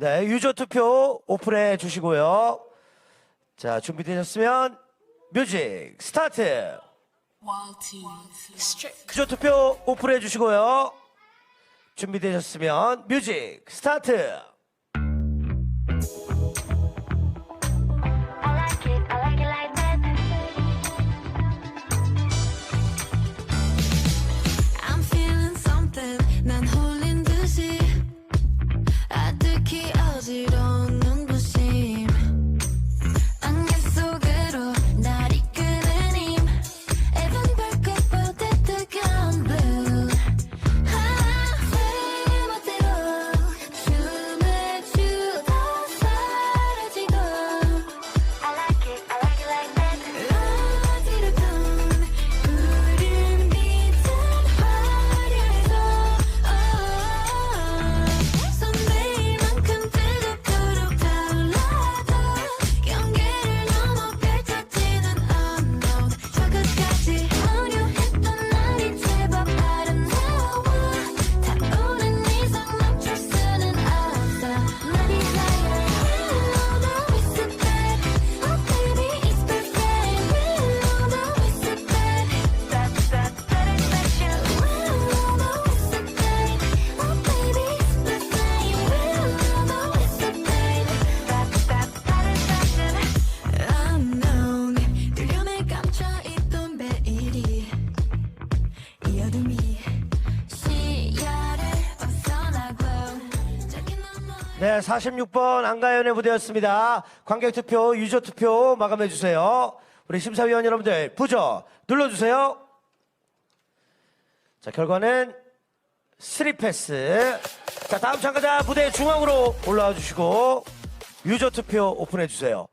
네, 유저 투표 오픈해 주시고요. 자, 준비되셨으면 뮤직 스타트. 유저 투표 오픈해 주시고요. 준비되셨으면 뮤직 스타트. 네, 46번 안가연의 무대였습니다. 관객 투표, 유저 투표 마감해 주세요. 우리 심사위원 여러분들 부저 눌러 주세요. 자, 결과는 3패스. 자, 다음 참가자 무대 중앙으로 올라와 주시고 유저 투표 오픈해 주세요.